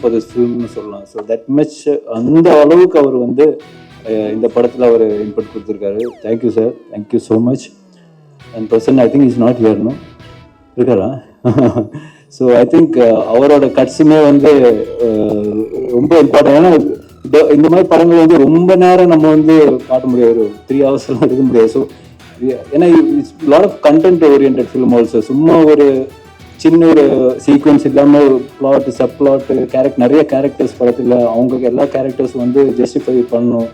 For this ஃபிலிம்னு சொல்லலாம். So that much அந்த அளவுக்கு அவர் வந்து இந்த படத்தில் அவர் இன்புட் கொடுத்துருக்காரு. Thank you sir thank you so much and person I think is not ஹியர்னு இருக்காரா? ஸோ ஐ திங்க் அவரோட கட்ஸுமே வந்து ரொம்ப இம்பார்ட்டன் ஏன்னா இந்த- இந்த மாதிரி படங்கள் வந்து ரொம்ப நேரம் நம்ம வந்து காட்ட முடியாது. ஒரு த்ரீ ஹவர்ஸ்லாம் எடுக்க முடியாது. ஸோ ஏன்னா it's lot of content oriented film also சும்மா ஒரு சின்ன ஒரு சீக்வன்ஸ் இல்லாமல் பிளாட் சப் பிளாட் கேரக்ட் நிறைய கேரக்டர்ஸ் படத்தில் அவங்க எல்லா கேரக்டர்ஸ் வந்து ஜஸ்டிஃபை பண்ணணும்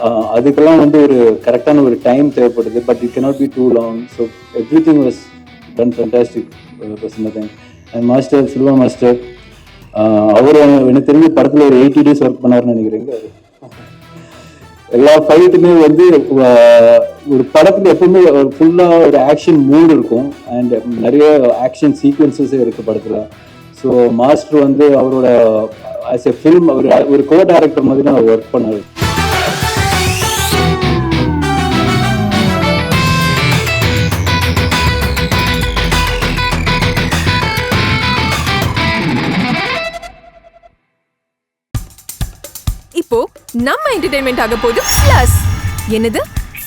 ஆஹ் அதுக்கெல்லாம் வந்து ஒரு கரெக்டான ஒரு டைம் தேவைப்படுது. But it cannot be too long so everything was done fantastic பிரசன்னதன் and master Silva master அவர் எனக்கு தெரிஞ்ச படத்தில் ஒரு எயிட்டி டேஸ் ஒர்க் பண்ணாருன்னு நினைக்கிறேங்க எல்லா ஃபைட்டுமே வந்து ஒரு படத்துல எப்பவுமே ஃபுல்லாக ஒரு ஆக்ஷன் மூட் இருக்கும். அண்ட் நிறைய ஆக்ஷன் சீக்வன்சஸ் இருக்கு படத்துல. ஸோ மாஸ்டர் வந்து அவரோட ஆஸ் எ ஃபில்ம் அவர் ஒரு கோ டேரக்டர் மாதிரி தான் அவர் ஒர்க் பண்ணார். இப்போ நம்ம என்டர்டைன்மெண்ட் ஆக போகுது பிளஸ் என்னது?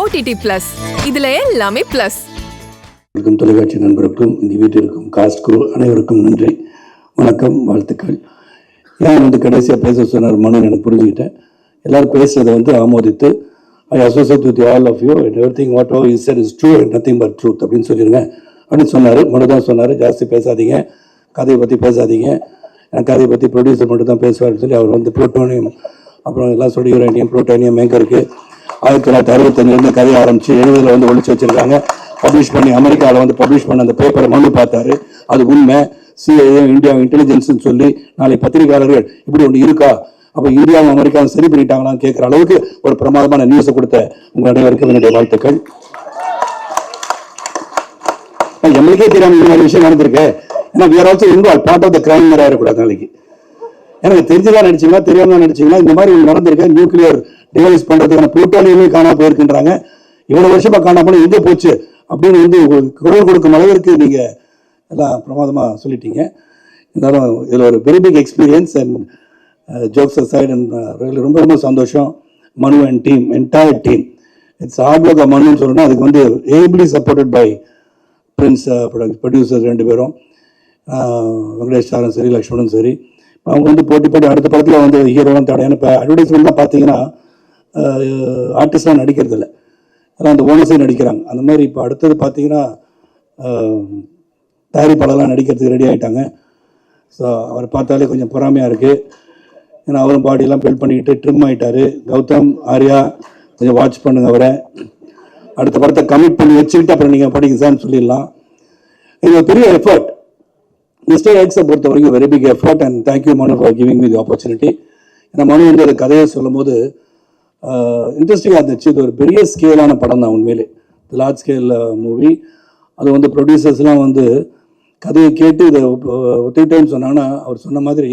ஓடிடி பிளஸ் இதுல எல்லாமே பிளஸ் இருக்கும் தொலைக்காட்சி நண்பருக்கும் இந்த வீட்டில் இருக்கும் காஸ்ட் குரு அனைவருக்கும் நன்றி. வணக்கம் வாழ்த்துக்கள். ஏன் வந்து கடைசியாக பேச சொன்னார் மனு எனக்கு புரிஞ்சுக்கிட்டேன். எல்லாரும் பேசுறதை வந்து ஆமோதித்து I associate with all of you and everything what over is is true and nothing but truth அப்படின்னு சொல்லிடுங்க அப்படின்னு சொன்னார். மனு தான் சொன்னார். ஜாஸ்தி பேசாதீங்க. கதையை பற்றி பேசாதீங்க. எனக்கு கதையை பற்றி ப்ரொடியூசர் மட்டும் தான் பேசுவார்னு சொல்லி அவர் வந்து ப்ரோட்டோனியம் அப்புறம் எல்லாம் சொல்லி யூரேனியம் ப்ரோட்டோனியம் மேங்கருக்கு ஆயிரத்தி தொள்ளாயிரத்தி அறுபத்தஞ்சிலேருந்து கதையை ஆரம்பிச்சு எழுபதில் வந்து ஒழிச்சு வச்சிருக்காங்க. பப்ளிஷ் பண்ணி அமெரிக்காவில் வந்து பப்ளிஷ் பண்ண அந்த பேப்பரை மனு பார்த்தாரு. அது உண்மை. சிஐஏ இந்தியா இன்டெலிஜென்ஸ்னு சொல்லி நாளை பத்திரிகையாளர்கள் இப்படி ஒன்று இருக்கா? அப்போ இந்தியாவும் அமெரிக்காவும் சரி பண்ணிட்டாங்களான்னு கேட்குற அளவுக்கு ஒரு பிரமாதமான நியூஸை கொடுத்த உங்கள் அனைவருக்கும் என்னுடைய வாழ்த்துக்கள். எங்களுக்கே தெரியாம இந்த மாதிரி விஷயம் நடந்திருக்கு. ஏன்னா வேற also involve part of the crime மாதிரி ஆயிடக்கூடாது நாளைக்கு. எனக்கு தெரிஞ்சுதான் நடிச்சீங்களா தெரியாம தான் இந்த மாதிரி ஒண்ணு நியூக்ளியர் ரியலைஸ் பண்றதுக்கான புளூட்டோனியமே காணாம போயிருக்கின்றாங்க. இவ்வளவு வருஷமா காணாமல் போனா எங்க போச்சு? அப்படின்னு வந்து குரல் கொடுக்கும் அளவிற்கு நீங்க எல்லாம் பிரமாதமா சொல்லிட்டீங்க. இருந்தாலும் இதுல ஒரு very big experience and jokes side and ரொம்ப ரொம்ப சந்தோஷம். Manu and team entire team it's hard work மனுன்னு சொல்லணும் அதுக்கு வந்து ably supported by Prince producer ரெண்டு பேரும். வெங்கடேஷ் சாரும் சரி லக்ஷ்மணும் சரி. அவங்க வந்து போட்டி போட்டு அடுத்த படத்தில் வந்து ஹீரோலாம் தடையான இப்போ அட்வர்டைஸ்மெண்ட்லாம் பார்த்தீங்கன்னா ஆர்டிஸ்டாக நடிக்கிறதில்ல. இல்லை அந்த ஓனஸே நடிக்கிறாங்க. அந்த மாதிரி இப்போ அடுத்தது பார்த்தீங்கன்னா தயாரிப்பாளர்லாம் நடிக்கிறதுக்கு ரெடி ஆகிட்டாங்க ஸோ அவரை பார்த்தாலே கொஞ்சம் பொறாமையாக இருக்குது ஏன்னா அவரும் பாடியெல்லாம் பில்ட் பண்ணிக்கிட்டு ட்ரிம் ஆகிட்டார் கௌதம் ஆர்யா கொஞ்சம் வாட்ச் பண்ணுங்க அவரை. அடுத்த படத்தை கமிட் பண்ணி வச்சுக்கிட்டு அப்புறம் நீங்கள் படிங்க சார்னு சொல்லிடலாம். இது ஒரு பெரிய எஃபர்ட் மிஸ்டர் எக்ஸை பொறுத்த வரைக்கும் very big effort and thank you Manu for giving the opportunity ஏன்னா மனு வந்து அந்த கதையை சொல்லும்போது இன்ட்ரெஸ்டிங்காக இருந்துச்சு. இது ஒரு பெரிய ஸ்கேலான படம் தான் உண்மையிலே. லார்ஜ் ஸ்கேலில் மூவி அது வந்து ப்ரொடியூசர்ஸ்லாம் வந்து கதையை கேட்டு இதை ஒத்துக்கிட்டேன்னு சொன்னாங்கன்னா அவர் சொன்ன மாதிரி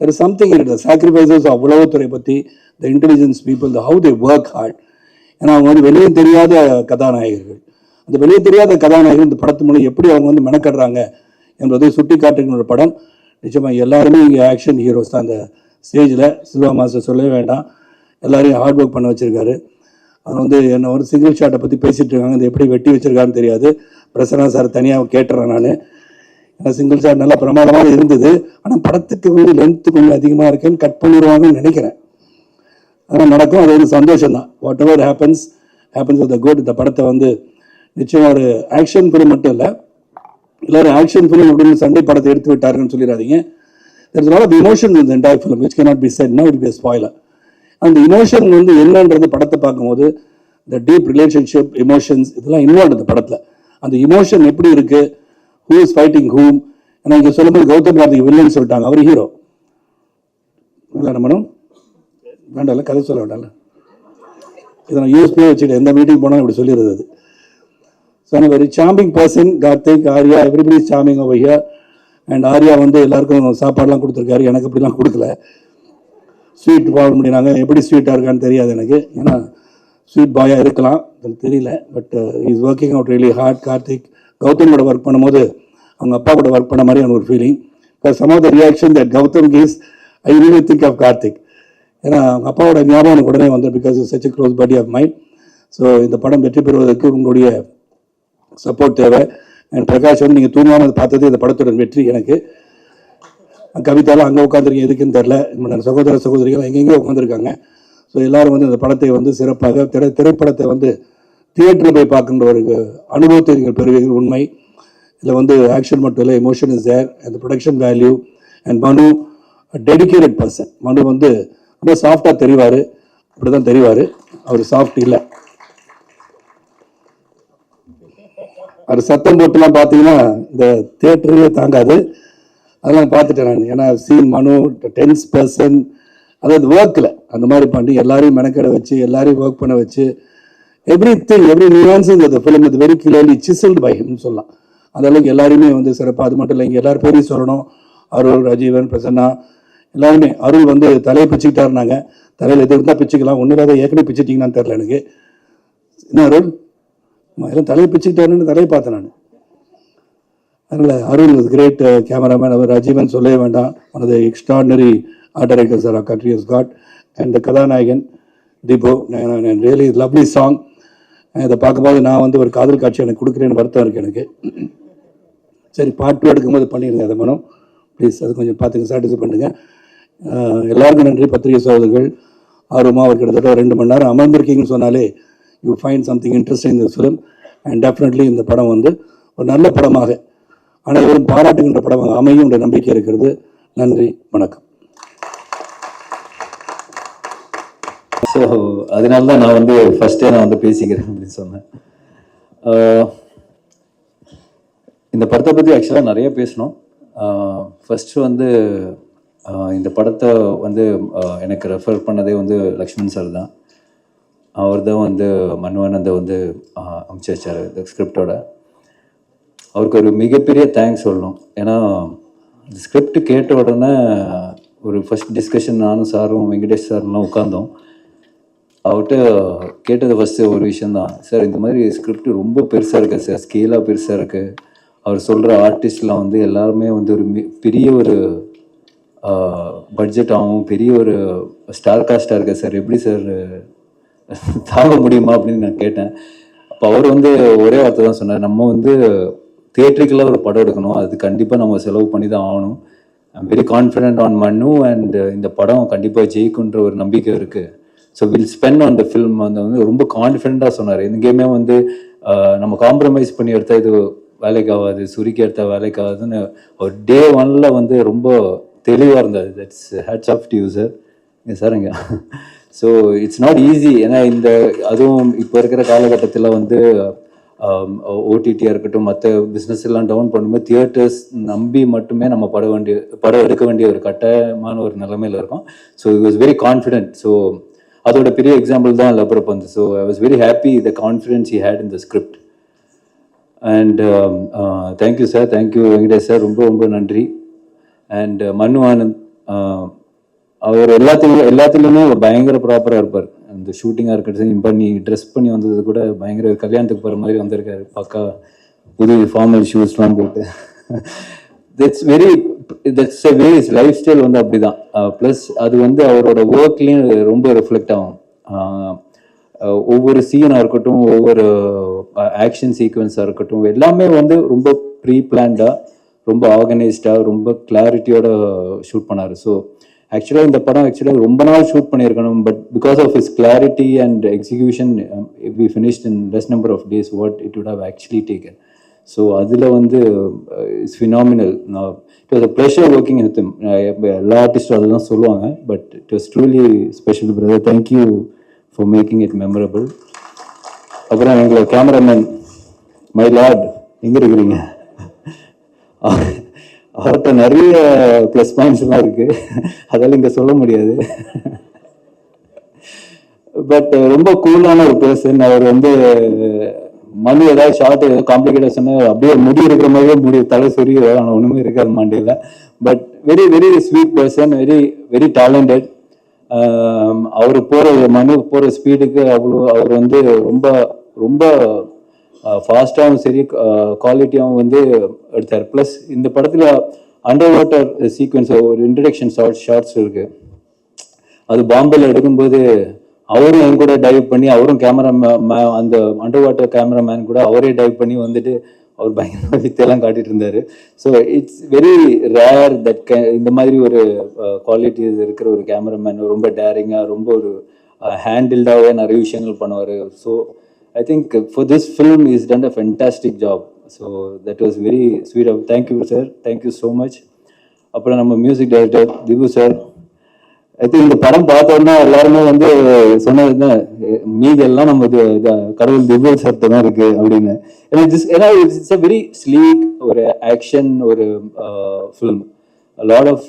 there is something it sacrifices of உளவுத்துறை பற்றி the intelligence people the how they work hard ஏன்னா அவங்க வந்து வெளியே தெரியாத கதாநாயகர்கள். அந்த வெளியே தெரியாத கதாநாயகர்கள் இந்த படத்து மூலம் எப்படி அவங்க வந்து மெனக்கடுறாங்க என்பதை சுட்டி காட்டுகிற ஒரு படம். நிச்சயமாக எல்லாருமே இங்கே ஆக்ஷன் ஹீரோஸ் தான் அந்த ஸ்டேஜில் சில்வா மாஸ்டர் சொல்லவே வேண்டாம். எல்லாரையும் ஹார்ட் ஒர்க் பண்ண வச்சுருக்காரு. அது வந்து என்ன ஒரு சிங்கிள் ஷாட்டை பற்றி பேசிகிட்டு இருக்காங்க. அது எப்படி வெட்டி வச்சுருக்கான்னு தெரியாது. பிரசன்னா சார் தனியாக கேட்டுறேன் நான். ஏன்னா சிங்கிள் ஷாட் நல்லா பிரமாதமாக இருந்தது. ஆனால் படத்துக்கு வந்து லென்த்து கொஞ்சம் அதிகமாக இருக்குன்னு கட் பண்ணிடுவாங்கன்னு நினைக்கிறேன். ஆனால் நடக்கும். அது ஒரு சந்தோஷம் தான் whatever happens happens of the good இந்த படத்தை வந்து நிச்சயம் ஒரு ஆக்ஷன் ஃபிலிம் மட்டும் இல்லை. எல்லோரும் ஆக்ஷன் ஃபிலிம் அப்படின்னு சண்டை படத்தை எடுத்து விட்டாருன்னு சொல்லிடாதீங்க. There's is lot of emotion in the entire film which cannot be said. Now it அந்த இமோஷன் வந்து என்னன்றது படத்தை பார்க்கும்போது இந்த டீப் ரிலேஷன்ஷிப் இமோஷன்ஸ் இதெல்லாம் இன்வால்வ் இந்த படத்தில். அந்த இமோஷன் எப்படி இருக்கு? ஹூ இஸ் ஃபைட்டிங் ஹூம் ஏன்னா இங்கே சொல்லும்போது கௌதம் கார்த்திக் வில்லன் சொல்லிட்டாங்க. அவர் ஹீரோ இல்லை மேடம்? வேண்டாம்ல கதை சொல்ல வேண்டாம்ல இதை நான் யூஎஸ்பியே வச்சுட்டு எந்த மீட்டிங் போனாலும் இப்படி சொல்லிடுறது அது. So very charming person Karthik Arya everybody charming over here and Arya வந்து எல்லாருக்கும் சாப்பாடுலாம் கொடுத்துருக்காரு. எனக்கு அப்படிலாம் கொடுக்கல. ஸ்வீட் வாங்க முடியினாங்க எப்படி ஸ்வீட்டாக இருக்கான்னு தெரியாது எனக்கு. ஏன்னா ஸ்வீட் பாயாக இருக்கலாம். அது தெரியல. But is working out really hard Karthik Gautham கூட ஒர்க் பண்ணும்போது அவங்க அப்பா கூட ஒர்க் பண்ண மாதிரி எனக்கு ஒரு ஃபீலிங் இப்போ some of the reaction that Gautham gives I really think of Karthik. ஏன்னா அவங்க அப்பாவோட ஞாபகம் எனக்கு உடனே வந்து because such close body of mind so இந்த படம் வெற்றி பெறுவதற்கு உங்களுடைய சப்போர்ட் தேவை. அண்ட் பிரகாஷ் வந்து நீங்கள் தூங்காமல் பார்த்தது இந்த படத்துடன் வெற்றி எனக்கு. கவிதாலாம் அங்கே உட்காந்துருக்கீங்க எதுக்குன்னு தெரில சகோதர சகோதரிகள் எங்கெங்கேயோ உட்காந்துருக்காங்க ஸோ எல்லாரும் வந்து இந்த படத்தை வந்து சிறப்பாக திரை திரைப்படத்தை வந்து தியேட்டரில் போய் பார்க்கின்ற ஒரு அனுபவத்தை நீங்கள் பெறுவீர்கள் உண்மை. இதில் வந்து ஆக்ஷன் மட்டும் இல்லை எமோஷன் இஸ் தேர் அந்த production value and Manu dedicated person Manu வந்து ரொம்ப சாஃப்டாக தெரிவார். அப்படி தான் தெரிவார். அவர் சாஃப்ட் இல்லை. அவர் சத்தம் போட்டுலாம் பார்த்தீங்கன்னா இந்த தியேட்டரே தாங்காது. அதெல்லாம் பார்த்துட்டேன் நான். ஏன்னா சீன் மனு டென்ஸ் பர்சன் அதாவது ஒர்க்கில் அந்த மாதிரி பண்ணி எல்லாரையும் மெனக்கெட வச்சு எல்லாரையும் ஒர்க் பண்ண வச்சு எவ்ரி திங் எவ்ரி நியூன்ஸ் இந்த ஃபிலிம் இது வெரி கிளியர்லி சிசல்டு பை ஹிம்னு சொல்லலாம். அந்த அளவுக்கு எல்லாருமே வந்து சிறப்பாக அது மட்டும் இல்லை இங்கே எல்லாரும் பேரையும் சொல்லணும். அருள் ராஜீவன் பிரசன்னா எல்லாருமே. அருள் வந்து தலையை பிச்சுக்கிட்டாருனாங்க தலையில் எது இருந்தால் பிச்சுக்கலாம். ஒன்றும் இல்லாத ஏற்கனவே பிச்சுட்டிங்கன்னு தெரில எனக்கு. என்ன அருள்? எல்லாம் தலையை பிச்சுக்கிட்டாருன்னு தலையை பார்த்தேன் நான். அதனால் அருண் இஸ் கிரேட் கேமராமேன் அவர் ரஜீவன் சொல்லவே வேண்டாம். One of the extraordinary art directors our country is got and கதாநாயகன் தீபு ரியலி லவ்லி சாங் இதை பார்க்கும்போது நான் வந்து ஒரு காதல் காட்சி எனக்கு கொடுக்குறேன்னு வருத்தம் இருக்குது எனக்கு. சரி பாட்டு எடுக்கும்போது பண்ணிடுங்க அதை மனம். ப்ளீஸ் அது கொஞ்சம் பார்த்துங்க சாட்டிஸ்ஃபை பண்ணுங்கள் எல்லாருக்கும் நன்றி பத்திரிகை சோதர்கள் ஆர்வமாக அவர் கிட்டத்தட்ட ரெண்டு மணி நேரம் அமர்ந்திருக்கீங்கன்னு சொன்னாலே யூ ஃபைண்ட் சம்திங் இன்ட்ரெஸ்டிங் இந்த ஃபிலிம் அண்ட் டெஃபினெட்லி இந்த படம் வந்து ஒரு நல்ல படமாக அனைவரும் பாராட்டுகின்ற படமாக அமையும் என்ற நம்பிக்கை இருக்கிறது. நன்றி வணக்கம். ஸோ அதனால தான் நான் வந்து ஃபஸ்ட்டே நான் வந்து பேசிக்கிறேன் அப்படின்னு சொன்னேன். இந்த படத்தை பற்றி ஆக்சுவலாக நிறைய பேசணும். ஃபஸ்ட்டு வந்து இந்த படத்தை வந்து எனக்கு ரெஃபர் பண்ணதே வந்து லக்ஷ்மண் சார் தான். அவர் தான் வந்து மன்வானந்தை வந்து அமைச்சு வச்சார் இந்த ஸ்கிரிப்டோட அவருக்கு ஒரு மிகப்பெரிய தேங்க்ஸ் சொல்லணும். ஏன்னா ஸ்கிரிப்ட் கேட்ட உடனே ஒரு ஃபஸ்ட் டிஸ்கஷன் நானும் சாரும் வெங்கடேஷ் சார்லாம் உட்காந்தோம் அவர்கிட்ட கேட்டது ஃபஸ்ட்டு ஒரு விஷயந்தான் சார் இந்த மாதிரி ஸ்கிரிப்ட் ரொம்ப பெருசாக இருக்குது சார் ஸ்கேலாக பெருசாக இருக்குது அவர் சொல்கிற ஆர்டிஸ்ட்லாம் வந்து எல்லாருமே வந்து ஒரு மி- பெரிய ஒரு பட்ஜெட் ஆகும் பெரிய ஒரு ஸ்டார் காஸ்டாக இருக்கு சார் எப்படி சார் தாங்க முடியுமா? அப்படின்னு நான் கேட்டேன். அப்போ அவர் வந்து ஒரே வார்த்தை தான் சொன்னார். நம்ம வந்து தியேட்டருக்கெல்லாம் ஒரு படம் எடுக்கணும். அது கண்டிப்பாக நம்ம செலவு பண்ணி தான் ஆகணும் I'm very confident on Manu and இந்த படம் கண்டிப்பாக ஜெயிக்குன்ற ஒரு நம்பிக்கை இருக்குது so will spend on the film வந்து வந்து ரொம்ப கான்ஃபிடென்ட்டாக சொன்னார். எங்கேயுமே வந்து uh, நம்ம காம்ப்ரமைஸ் பண்ணி எடுத்தால் இது வேலைக்கு ஆகாது சுருக்கி எடுத்தால் வேலைக்கு ஆகாதுன்னு ஒரு டே ஒன்ல வந்து ரொம்ப தெளிவாக இருந்தது that's hats off to you sir சாருங்க. So it's not easy ஏன்னா இந்த அதுவும் இப்போ இருக்கிற காலகட்டத்தில் வந்து Um, ஓடிடியாக இருக்கட்டும் மற்ற பிஸ்னஸ் எல்லாம் டவுன் பண்ணும்போது தியேட்டர்ஸ் நம்பி மட்டுமே நம்ம பட வேண்டிய படம் எடுக்க வேண்டிய ஒரு கட்டாயமான ஒரு நிலைமையில் இருக்கும். So it was very confident so அதோட பெரிய எக்ஸாம்பிள் தான் லப்பரப் வந்து. So I was very happy the confidence he had in the script and thank you sir thank you Venkatesh sir ரொம்ப ரொம்ப நன்றி. அண்ட் uh, மனு ஆனந்த் uh, அவர் எல்லாத்துலையும் எல்லாத்துலேயுமே பயங்கர ப்ராப்பராக இருப்பார். இந்த ஷூட்டிங்காக இருக்கட்டும் பண்ணி ட்ரெஸ் பண்ணி வந்தது கூட பயங்கர கல்யாணத்துக்கு போகிற மாதிரி வந்திருக்காரு. பக்கா புது ஃபார்மல் ஷூஸ்லாம் போட்டு. That's very that's a very lifestyle வந்து அப்படிதான். Uh, ப்ளஸ் அது வந்து அவரோட ஒர்க்லேயும் ரொம்ப ரிஃப்ளெக்ட் ஆகும். Uh, ஒவ்வொரு சீனாக இருக்கட்டும் ஒவ்வொரு uh, ஆக்ஷன் சீக்வன்ஸாக இருக்கட்டும் எல்லாமே வந்து ரொம்ப ப்ரீ பிளான்டாக ரொம்ப ஆர்கனைஸ்டாக ரொம்ப கிளாரிட்டியோட ஷூட் பண்ணார். ஸோ ஆக்சுவலாக இந்த படம் ஆக்சுவலாக ரொம்ப நாள் ஷூட் பண்ணியிருக்கணும் but because of is clarity and execution we finished in less number of days what it would have actually taken so அதில் வந்து இட்ஸ் ஃபினாமினல் நான் it was a pleasure working with எல்லா ஆர்டிஸ்டும் அதுதான் சொல்லுவாங்க but it was truly special brother thank you for making it memorable அப்புறம் எங்களை cameraman my Lord எங்கே இருக்கிறீங்க? அவர்கிட்ட நிறைய ப்ளஸ் பாயிண்ட்ஸ்லாம் இருக்குது அதெல்லாம் இங்கே சொல்ல முடியாது. பட் ரொம்ப கூலான ஒரு பர்சன் அவர் வந்து மணி ஏதாவது ஷார்ட் ஏதாவது காம்ப்ளிகேட்டட் சொன்னால் அப்படியே முடி இருக்கிற மாதிரியே முடி தலை சொறி ஆனால் ஒன்றுமே இருக்காது மாண்டியில். But very very sweet person very very talented அவர் போகிற மனு போகிற ஸ்பீடுக்கு அவ்வளோ அவர் வந்து ரொம்ப ரொம்ப ஃபாஸ்ட்டாகவும் சரி குவாலிட்டியாகவும் வந்து எடுத்தார். ப்ளஸ் இந்த படத்தில் அண்டர் வாட்டர் சீக்வன்ஸ் ஒரு இன்ட்ரடக்ஷன் ஷார்ட் ஷார்ட்ஸ் இருக்குது அது பாம்பேல எடுக்கும்போது அவரும் என் கூட டைவ் பண்ணி அவரும் கேமரா அந்த அண்டர் வாட்டர் கேமராமேன் கூட அவரே டைவ் பண்ணி வந்துட்டு அவர் பயங்கர வித்தையெல்லாம் காட்டிட்டு இருந்தார். So it's very rare that இந்த மாதிரி ஒரு குவாலிட்டி இருக்கிற ஒரு கேமராமேன் ரொம்ப டேரிங்காக ரொம்ப ஒரு ஹேண்டில்டாகவே நிறைய விஷயங்கள் பண்ணுவார். So I think for this film is done a fantastic job so that was very sweet of thank you sir thank you so much அப்புறம் நம்ம music director Dhibu sir I think இந்த படம் பார்த்தோன்னா எல்லாருமே வந்து சொன்னது தான் மீதி எல்லாம் நம்ம இது கடவுள் திபு சார் தான் இருக்கு அப்படின்னு. ஏன்னா திஸ் ஏன்னா இட்ஸ் அ வெரி ஸ்லீக் ஒரு ஆக்ஷன் ஒரு film lot of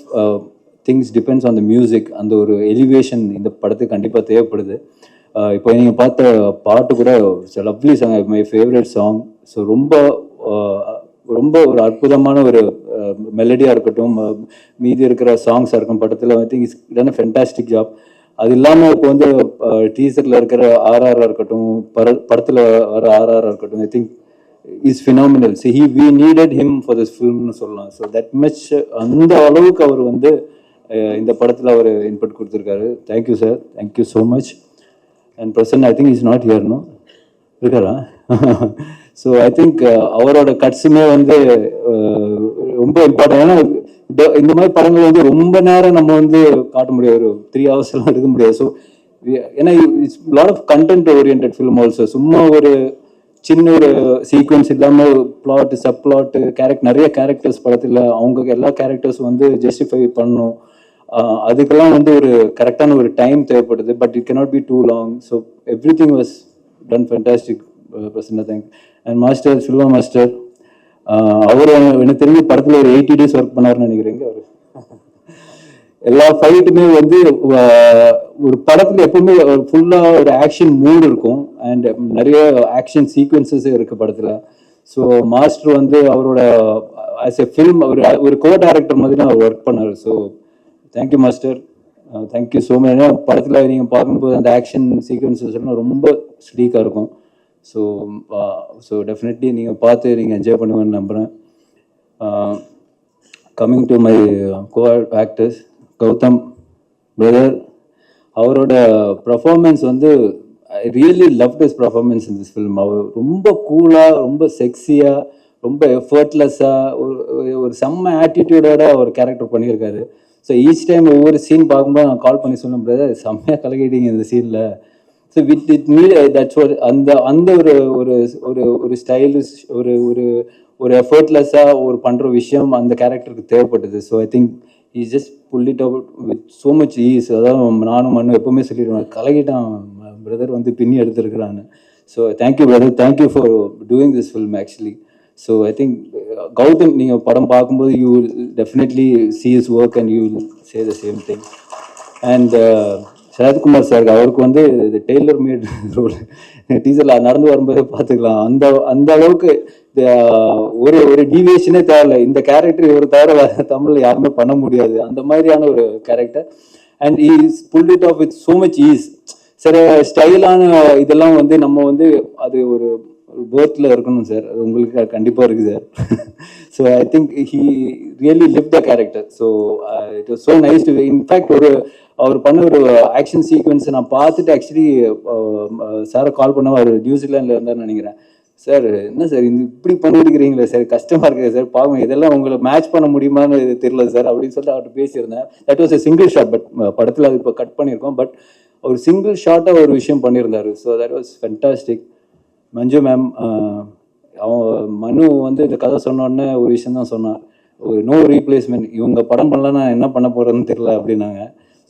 things depends on the music அந்த ஒரு எலிவேஷன் இந்த படத்துக்கு கண்டிப்பாக தேவைப்படுது. இப்போ நீங்கள் பார்த்த பாட்டு கூட lovely song my favourite song so ரொம்ப ரொம்ப ஒரு அற்புதமான ஒரு மெலடியாக இருக்கட்டும் மீதி இருக்கிற சாங்ஸாக இருக்கும் படத்தில் வந்து இஸ் டன் ஃபென்டாஸ்டிக் ஜாப் அது இல்லாமல் இப்போ வந்து டீசரில் இருக்கிற ஆர்ஆராக இருக்கட்டும் பட படத்தில் வர ஆர்ஆராக இருக்கட்டும் I think is phenomenal see he we needed him for this ஃபிலிம்னு சொல்லலாம். ஸோ தட் மச் அந்த அளவுக்கு அவர் வந்து இந்த படத்தில் அவர் இன்புட் கொடுத்துருக்காரு. Thank you sir thank you so much and present I think is not here no இருக்காரா ஸோ ஐ திங்க் அவரோட கட்ஸுமே வந்து uh, ரொம்ப இம்பார்ட்டன் ஏன்னா இந்த- இந்த மாதிரி படங்கள் வந்து ரொம்ப நேரம் நம்ம வந்து காட்ட முடியாது. ஒரு த்ரீ ஹவர்ஸ்லாம் எடுக்க முடியாது. ஸோ ஏன்னா it's lot of content oriented film also சும்மா ஒரு சின்ன ஒரு சீக்வன்ஸ் இல்லாமல் பிளாட் சப் பிளாட் கேரக்ட் நிறைய கேரக்டர்ஸ் படத்தில் அவங்க எல்லா கேரக்டர்ஸ் வந்து ஜஸ்டிஃபை பண்ணணும் Uh, அதுக்கெல்லாம் வந்து ஒரு கரெக்டான ஒரு டைம் தேவைப்படுது but it cannot be too long so everything was done fantastic Prasanna thank and master Silva master அவர் எனக்கு தெரிஞ்ச படத்தில் ஒரு எயிட்டி டேஸ் ஒர்க் பண்ணாருன்னு நினைக்கிறேங்க அவர். எல்லா ஃபைட்டுமே வந்து ஒரு படத்தில் எப்பவுமே ஃபுல்லாக ஒரு ஆக்ஷன் மூட் இருக்கும். அண்ட் நிறைய ஆக்ஷன் சீக்வன்சஸ் இருக்குது படத்தில். ஸோ மாஸ்டர் வந்து அவரோட ஆஸ் எ ஃபில்ம் அவர் ஒரு கோ டேரக்டர் மாதிரி அவர் ஒர்க் பண்ணார். So thank you master thank you so much ஏன்னா படத்தில் நீங்கள் பார்க்கும்போது அந்த ஆக்ஷன் சீக்வன்சஸ் எல்லாம் ரொம்ப ஸ்லீக்காக இருக்கும். ஸோ ஸோ டெஃபினெட்லி நீங்கள் பார்த்து நீங்கள் என்ஜாய் பண்ணுவேன்னு நம்புகிறேன் coming to my co actors Gautham brother அவரோட பர்ஃபார்மன்ஸ் வந்து I really love this performance in this film அவர் ரொம்ப கூலாக ரொம்ப செக்ஸியாக ரொம்ப எஃபர்ட்லெஸ்ஸாக ஒரு ஒரு- செம்ம ஆட்டிடியூடோட அவர் கேரக்டர் பண்ணியிருக்காரு. ஸோ ஈச் டைம் ஒவ்வொரு சீன் பார்க்கும்போது நான் கால் பண்ணி சொல்லும் பிரதர் செம்மையாக கலகிட்டீங்க இந்த சீனில் so with it need that's ஒரு அந்த அந்த ஒரு ஒரு ஒரு ஒரு ஸ்டைலிஷ் ஒரு ஒரு ஒரு எஃபர்ட்லெஸ்ஸாக ஒரு பண்ணுற விஷயம் அந்த கேரக்டருக்கு தேவைப்பட்டது. So I think is just pull it out with so much ease அதாவது நானும் மண்ணும் எப்பவுமே சொல்லிடுவேன் கலகிட்டான் பிரதர் வந்து பின்னி எடுத்துருக்குறான்னு. So thank you brother thank you for doing this film actually so I think Gautham நீங்கள் படம் பார்க்கும்போது you will definitely see is work and you will say the same thing and Sarathkumar sir அவருக்கு வந்து இது tailor made role டீசரில் நடந்து வரும்போதே பார்த்துக்கலாம். அந்த அந்த அளவுக்கு ஒரு ஒரு டீவியேஷனே தேவையில்ல. இந்த கேரக்டர் இவர் தவிர வேற தமிழில் யாருமே பண்ண முடியாது. அந்த மாதிரியான ஒரு character and is pull it off with so much ease சில ஸ்டைலான இதெல்லாம் வந்து நம்ம வந்து அது ஒரு பேர்த்தில் இருக்கணும் சார் அது உங்களுக்கு கண்டிப்பாக இருக்குது sir so I think he really live the character so it was so nice to in fact ஒரு அவர் பண்ண ஒரு ஆக்ஷன் சீக்வன்ஸை நான் பார்த்துட்டு ஆக்சுவலி சாரை கால் பண்ண அவர் நியூசிலாண்டில் இருந்தார்னு நினைக்கிறேன். சார் என்ன சார் இந்த இப்படி பண்ணிருக்கிறீங்களே சார் கஷ்டமாக இருக்குது சார் பாவம் இதெல்லாம் உங்களை மேட்ச் பண்ண முடியுமான்னு தெரியல சார் அப்படின்னு சொல்லிட்டு அவர்கிட்ட பேசியிருந்தேன். That was a single shot but படத்தில் அது இப்போ கட் பண்ணியிருக்கோம். பட் ஒரு சிங்கிள் ஷார்ட்டாக ஒரு விஷயம் பண்ணியிருந்தாரு. So that was fantastic Manju ma'am அவன் மனு வந்து இந்த கதை சொன்னோடனே ஒரு விஷயம் தான் சொன்னான். ஒரு நோ ரீப்ளேஸ்மெண்ட் இவங்க படம் பண்ணலன்னா என்ன பண்ண போகிறேன்னு தெரியல அப்படின்னாங்க.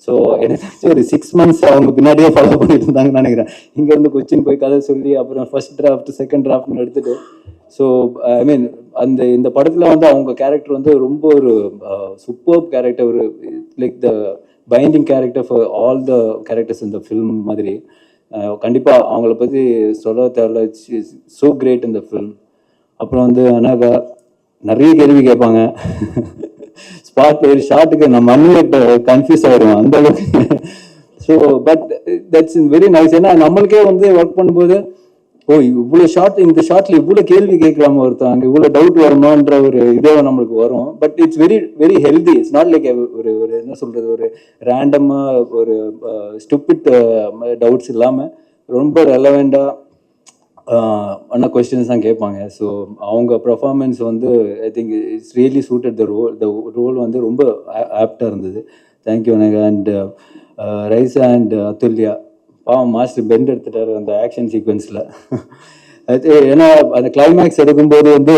ஸோ எனக்கு ஒரு சிக்ஸ் மந்த்ஸ் அவங்க பின்னாடியே ஃபாலோ பண்ணிட்டு இருந்தாங்கன்னு நினைக்கிறேன். இங்கேருந்து கொச்சின் போய் கதை சொல்லி அப்புறம் ஃபர்ஸ்ட் டிராஃப்ட் செகண்ட் டிராஃப்ட்னு எடுத்துட்டு. ஸோ ஐ மீன் அந்த இந்த படத்தில் வந்து அவங்க கேரக்டர் வந்து ரொம்ப ஒரு சூப்பர் கேரக்டர் ஒரு like the binding character for all the characters இந்த ஃபில்ம் மாதிரி. கண்டிப்பாக அவங்கள பற்றி சொல்ல தேவையில்ல ஸோ கிரேட் இந்த ஃபில்ம் அப்புறம் வந்து அனாகா நிறைய கேள்வி கேட்பாங்க. ஸ்பாட் ஒரு ஷார்ட்டுக்கு நம்ம அண்ணன் கன்ஃபியூஸ் ஆயிடும் அந்த அளவுக்கு. So but that's very nice ஏன்னா நம்மளுக்கே வந்து ஒர்க் பண்ணும்போது ஓ இவ்வளோ ஷார்ட் இந்த ஷார்ட்ல இவ்வளோ கேள்வி கேட்கலாம ஒருத்தவங்க இவ்வளோ டவுட் வரணுன்ற ஒரு இதே நம்மளுக்கு வரும். But it's very very healthy it's not like ஒரு ஒரு என்ன சொல்றது ஒரு ரேண்டமா ஒரு ஸ்டூபிட் டவுட்ஸ் இல்லாம ரொம்ப ரெலவெண்டா ஆனால் கொஸ்டின்ஸ் தான் கேட்பாங்க. ஸோ அவங்க பர்ஃபார்மன்ஸ் வந்து I think it's really suited the role the role வந்து ரொம்ப ஆப்டாக இருந்தது. Thank you Anagha and Raiza and Athulya பாவம் மாஸ்டர் பெண்ட் எடுத்துட்டாரு அந்த ஆக்ஷன் சீக்வன்ஸில் அது ஏன்னா அந்த கிளைமேக்ஸ் எடுக்கும்போது வந்து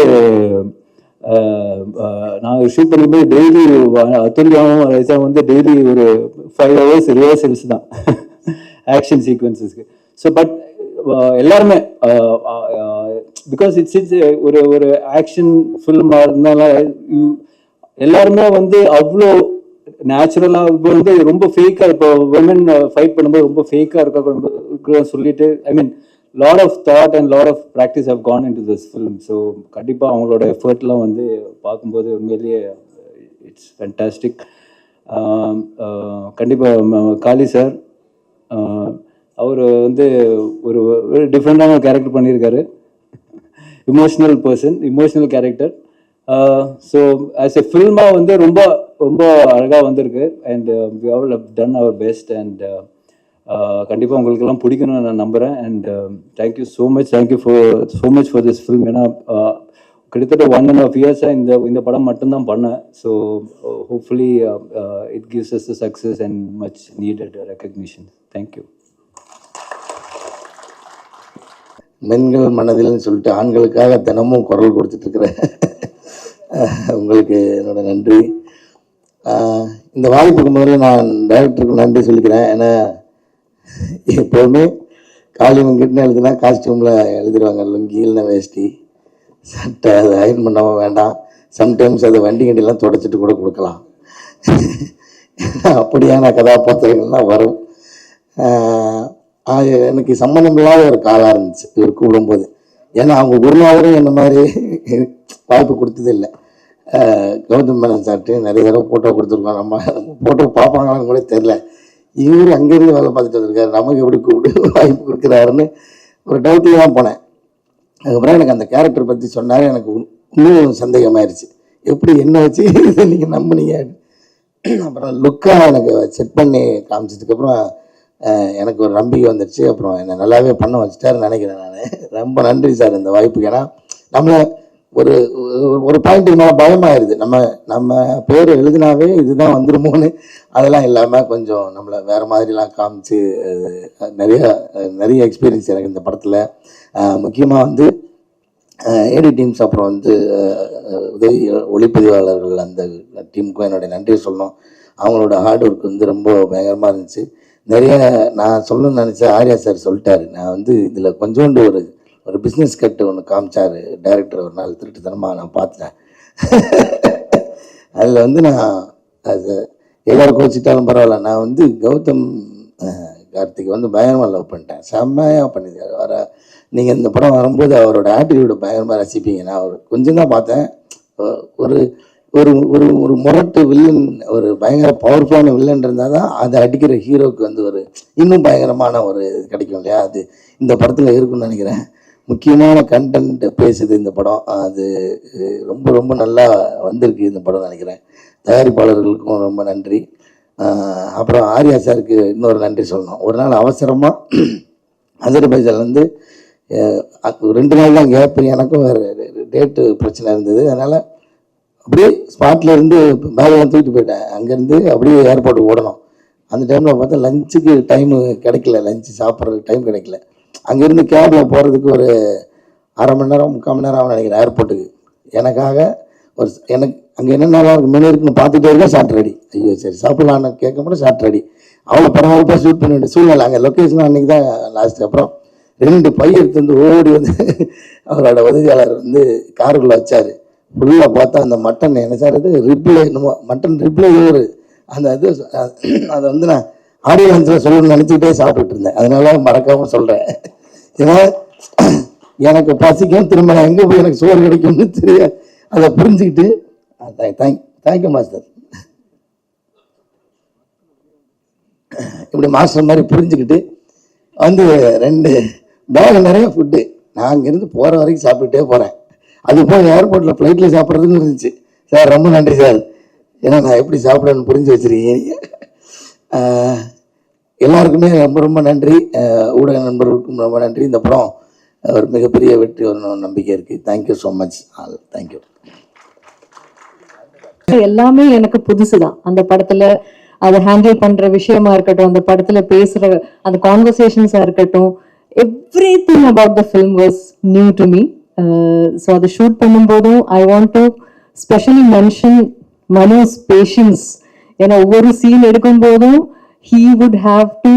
நாங்கள் ஷூட் பண்ணும்போது டெய்லி அத்துல்யாவும் ரைஸா வந்து டெய்லி ஒரு ஃபைவ் ஹவர்ஸ் ரிஹர்சல்ஸ் தான். ஆக்ஷன் சீக்வன்சஸ்க்கு ஸோ பட் எல்லாருமே பிகாஸ் இட்ஸ் இட்ஸ் ஒரு ஒரு ஆக்ஷன் ஃபில்மாக இருந்தாலும் எல்லாருமே வந்து அவ்வளோ நேச்சுரலாக இப்போ வந்து ரொம்ப ஃபேக்காக இப்போ விமன் ஃபைட் பண்ணும்போது ரொம்ப ஃபேக்காக இருக்க சொல்லிட்டு I mean lot of thought and lot of practice have gone into this film so கண்டிப்பாக அவங்களோட எஃபர்ட்லாம் வந்து பார்க்கும்போது உண்மையிலேயே இட்ஸ் ஃபென்டாஸ்டிக் கண்டிப்பாக காளி சார் அவர் வந்து ஒரு ஒரு டிஃப்ரெண்டான கேரக்டர் பண்ணியிருக்காரு. Emotional person emotional character so as a ஃபில்மாக வந்து ரொம்ப ரொம்ப அழகாக வந்திருக்கு. And we all have done our best and கண்டிப்பாக உங்களுக்கெல்லாம் பிடிக்கணும்னு நான் நம்புகிறேன் and thank you so much thank you for so much for this film ஏன்னா uh, கிட்டத்தட்ட ஒன் அண்ட் ஆஃப் இயர்ஸாக இந்த இந்த படம் மட்டும்தான் பண்ணேன். So hopefully it gives us success and much needed recognition thank you பெண்கள் மனதில்னு சொல்லிட்டு ஆண்களுக்காக தினமும் குரல் கொடுத்துட்ருக்குறேன் உங்களுக்கு என்னோட நன்றி. இந்த வாய்ப்புக்கு முதல்ல நான் டைரக்டருக்கு நன்றி சொல்லிக்கிறேன். ஏன்னா எப்போவுமே காளி கிட்ட எழுதுனா காஸ்டியூமில் எழுதிடுவாங்க. லுங்கியில் வேஷ்டி சட்டை அதை அயன் பண்ணாமல் வேண்டாம். சம்டைம்ஸ் அதை வண்டி கண்டிலாம் தொடச்சிட்டு கூட கொடுக்கலாம். அப்படியான கதாபாத்திரங்கள்லாம் வரும். எனக்கு சம்மந்தம் இல்லாத ஒரு காலாக இருந்துச்சு. இவர் கூப்பிடும்போது ஏன்னா அவங்க குருநாதரும் என்ன மாதிரி வாய்ப்பு கொடுத்தது இல்லை கௌதம் மேனன் சார்ட்டு நிறைய தடவை ஃபோட்டோ கொடுத்துருக்கோம். நம்ம ஃபோட்டோ பார்ப்பாங்களான்னு கூட தெரில இவர் அங்கேருந்து வேலை பார்த்துட்டு வந்திருக்காரு. நமக்கு எப்படி கூப்பிட்டு வாய்ப்பு கொடுக்குறாருன்னு ஒரு டவுட்டில் தான் போனேன். அதுக்கப்புறம் எனக்கு அந்த கேரக்டர் பற்றி சொன்னார். எனக்கு இன்னும் சந்தேகமாயிருச்சு. எப்படி என்ன வச்சு இதை நீங்கள் நம்புனீங்க? அப்புறம் லுக்காக எனக்கு செட் பண்ணி காமிச்சதுக்கப்புறம் எனக்கு ஒரு நம்பிக்கை வந்துடுச்சு அப்புறம் என்னை நல்லாவே பண்ண வச்சுட்டாருன்னு நினைக்கிறேன் நான். ரொம்ப நன்றி சார் இந்த வாய்ப்புக்கு. ஏன்னா நம்மளை ஒரு ஒரு- பாயிண்ட்டுக்கு மேலே பயமாயிருது. நம்ம நம்ம பேர் எழுதினாவே இதுதான் வந்துருமோன்னு அதெல்லாம் இல்லாமல் கொஞ்சம் நம்மளை வேறு மாதிரிலாம் காமிச்சு அஹ், நிறைய நிறைய எக்ஸ்பீரியன்ஸ் எனக்கு இந்த படத்தில். முக்கியமாக வந்து ஏடி டீம்ஸ் அப்புறம் வந்து உதவி ஒளிப்பதிவாளர்கள் அந்த டீமுக்கும் என்னுடைய நன்றியை சொல்லணும். அவங்களோட ஹார்ட் ஒர்க் வந்து ரொம்ப பயங்கரமாக இருந்துச்சு. நிறைய நான் சொல்லணும்னு நினச்ச ஆர்யா சார் சொல்லிட்டாரு. நான் வந்து இதில் கொஞ்சோண்டு ஒரு ஒரு பிஸ்னஸ் கட்டு ஒன்று காமிச்சாரு. டைரக்டர் ஒரு நாள் திருட்டுத்தனமாக நான் பார்த்தேன். அதில் வந்து நான் அது எல்லாரும் கோச்சிட்டாலும் பரவாயில்ல. நான் வந்து கௌதம் கார்த்திக் வந்து பயங்கரமாக லவ் பண்ணிட்டேன். செம்மையாக பண்ணியிருக்காரு வர நீங்கள் இந்த படம் வரும்போது அவரோட ஆட்டிடியூட பயங்கரமாக ரசிப்பீங்க. நான் அவர் கொஞ்சம் தான் பார்த்தேன். ஒரு ஒரு ஒரு ஒரு முரட்டு வில்லன் ஒரு பயங்கர பவர்ஃபுல்லான வில்லன் இருந்தால் தான் அதை அடிக்கிற ஹீரோக்கு வந்து ஒரு இன்னும் பயங்கரமான ஒரு இது கிடைக்கும் இல்லையா? அது இந்த படத்தில் இருக்குன்னு நினைக்கிறேன். முக்கியமான கண்டென்ட் பேசுது இந்த படம். அது ரொம்ப ரொம்ப நல்லா வந்திருக்கு இந்த படம் நினைக்கிறேன். தயாரிப்பாளர்களுக்கும் ரொம்ப நன்றி. அப்புறம் ஆர்யா சாருக்கு இன்னொரு நன்றி சொல்லணும். ஒரு நாள் அவசரமாக அசர்பைஜான்லேருந்து ரெண்டு நாள் தான் கேப் எனக்கும் வேறு டேட்டு பிரச்சனை இருந்தது. அதனால் அப்படியே ஸ்பாட்லேருந்து பேகெல்லாம் தூக்கிட்டு போயிட்டேன். அங்கேருந்து அப்படியே ஏர்போர்ட்டுக்கு ஓடணும். அந்த டைமில் பார்த்தா லஞ்சுக்கு டைமு கிடைக்கல. லஞ்சு சாப்பிட்றதுக்கு டைம் கிடைக்கல. அங்கேருந்து கேபில் போகிறதுக்கு ஒரு அரை மணி நேரம் முக்கால் மணி நேரம் ஆகும் நினைக்கிறேன் ஏர்போர்ட்டுக்கு எனக்காக ஒரு எனக்கு அங்கே என்ன நல்லா இருக்கு மெனு இருக்குன்னு பார்த்துட்டே இருக்கா ஷார்ட் ரெடி ஐயோ சரி சாப்பிட்லான்னு கேட்க மட்டும் ஷார்ட் ரெடி அவ்வளோ பரவாயில்ல ஷூட் பண்ண வேண்டிய சூழ்நிலை அங்கே லொக்கேஷன் அன்றைக்கி தான் லாஸ்ட் அப்புறம் ரெண்டு பை எடுத்து வந்து ஓடி வந்து அவரோட உதவியாளர் வந்து காருக்குள்ளே வச்சார். ஃபுல்லாக பார்த்தா அந்த மட்டன் என்ன சார் இது ரிப்ளை என்னமோ மட்டன் ரிப்ளை ஒரு அந்த இது அதை வந்து நான் ஆடியோ சொல்லணும்னு நினச்சிக்கிட்டே சாப்பிட்டுட்டு இருந்தேன். அதனால மறக்காமல் சொல்கிறேன் ஏன்னா எனக்கு பசிக்கும் திரும்ப நான் எங்கே போய் எனக்கு சோறு கிடைக்கும்னு தெரிய அதை புரிஞ்சுக்கிட்டு தேங்க் தேங்க்யூ மாஸ்டர் இப்படி மாஸ்டர் மாதிரி புரிஞ்சுக்கிட்டு வந்து ரெண்டு பேக் நிறைய ஃபுட்டு நான் அங்கேருந்து போகிற வரைக்கும் சாப்பிட்டுட்டே போகிறேன் அது போய் ஏர்போர்ட்டில் ஃப்ளைட்டில் சாப்பிட்றதுன்னு இருந்துச்சு. சார் ரொம்ப நன்றி சார். ஏன்னா நான் எப்படி சாப்பிடணும்னு புரிஞ்சு வச்சுருக்கீங்க. எல்லாருக்குமே ரொம்ப ரொம்ப நன்றி. ஊடக நண்பர்களுக்கும் ரொம்ப நன்றி. இந்த படம் ஒரு மிகப்பெரிய வெற்றி ஒரு நம்பிக்கை இருக்குது thank you so much all thank you எல்லாமே எனக்கு புதுசுதான். அந்த படத்துல அதை ஹேண்டில் பண்ற விஷயமா இருக்கட்டும் அந்த படத்துல பேசுற அந்த கான்வர்சேஷன்ஸா இருக்கட்டும் everything about the film was new to me so அதை ஷூட் பண்ணும்போதும் I want to specially mention Mano's patience ஏன்னா ஒவ்வொரு சீன் எடுக்கும் போதும் ஹீ வுட் ஹாவ் டு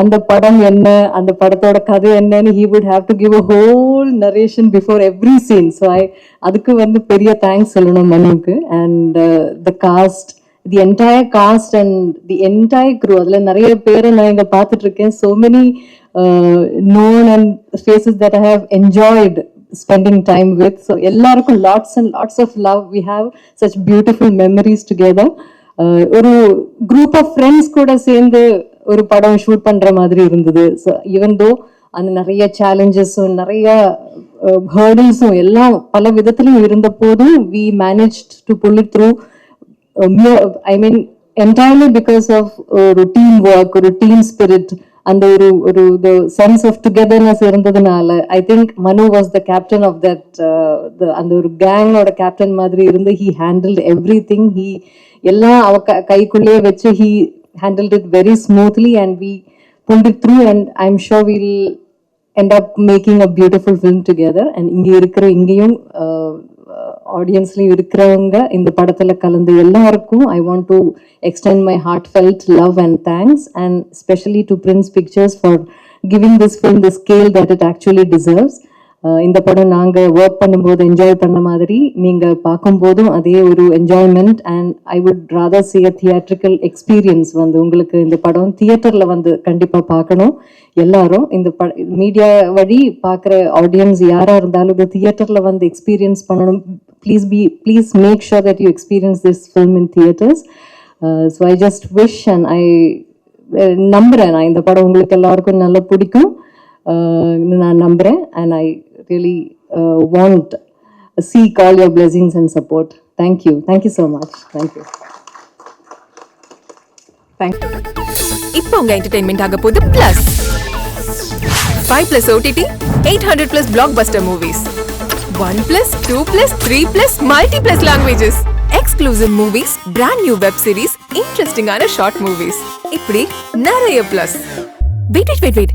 அந்த படம் என்ன அந்த படத்தோட கதை என்னன்னு he would have to give a whole narration before every scene so I அதுக்கு வந்து பெரிய தேங்க்ஸ் சொல்லணும் மனுவுக்கு and the cast the entire cast and the entire crew அதில் நிறைய பேரை நான் இங்கே பார்த்துட்டு இருக்கேன் so many known and faces that I have enjoyed spending time with so எல்லாருக்கும் lots and lots of love we have such beautiful memories together ஒரு group of friends கூட சேர்ந்து ஒரு படம் ஷூட் பண்ற மாதிரி இருந்தது. ஈவன் தோ அந்த நிறைய சேலஞ்சஸும் நிறைய ஹேர்டில்ஸும் எல்லாம் பல விதத்திலும் இருந்த போதும் we manage to pull it through I mean entirely because of ஒரு டீம் ஒர்க் ஒரு டீம் ஸ்பிரிட் அந்த ஒரு ஒரு சென்ஸ் ஆஃப் டுகெதர்னஸ் இருந்ததுனால I think Manu was the captain of that அந்த ஒரு கேங்கோட கேப்டன் மாதிரி இருந்து he handle everything he எல்லாம் அவ க- கைக்குள்ளேயே வச்சு he handle it very smoothly and we pulled it through and I am sure will end up making a beautiful film together and இங்கே இருக்கிற இங்கேயும் ஆடியன்ஸ்லையும் இருக்கிறவங்க இந்த படத்தில் கலந்து எல்லாருக்கும் I want to extend my heartfelt love and thanks and specially to Prince Pictures for giving this film the scale that it actually deserves இந்த படம் நாங்கள் ஒர்க் பண்ணும்போது என்ஜாய் பண்ண மாதிரி நீங்கள் பார்க்கும்போதும் அதே ஒரு enjoyment and I would rather see a theatrical experience வந்து உங்களுக்கு இந்த படம் தியேட்டரில் வந்து கண்டிப்பாக பார்க்கணும். எல்லாரும் இந்த ப மீடியா வழி பார்க்குற ஆடியன்ஸ் யாராக இருந்தாலும் இது தியேட்டரில் வந்து எக்ஸ்பீரியன்ஸ் பண்ணணும். Please be please make sure that you experience this film in theatres so I just wish and I நம்புகிறேன் நான் இந்த படம் உங்களுக்கு எல்லாருக்கும் நல்லா பிடிக்கும். நான் நம்புகிறேன் and I really uh, want, uh, seek all your blessings and support. Thank you. Thank you so much. Thank you. Thank you. இப்போ உங்க என்டர்டைன்மெண்ட் ஆக போகுது plus five plus OTT eight hundred plus blockbuster movies one plus two plus three plus multi plus languages exclusive movies brand new web series இன்ட்ரெஸ்டிங்கான short movies இப்படி நிறைய plus wait wait wait wait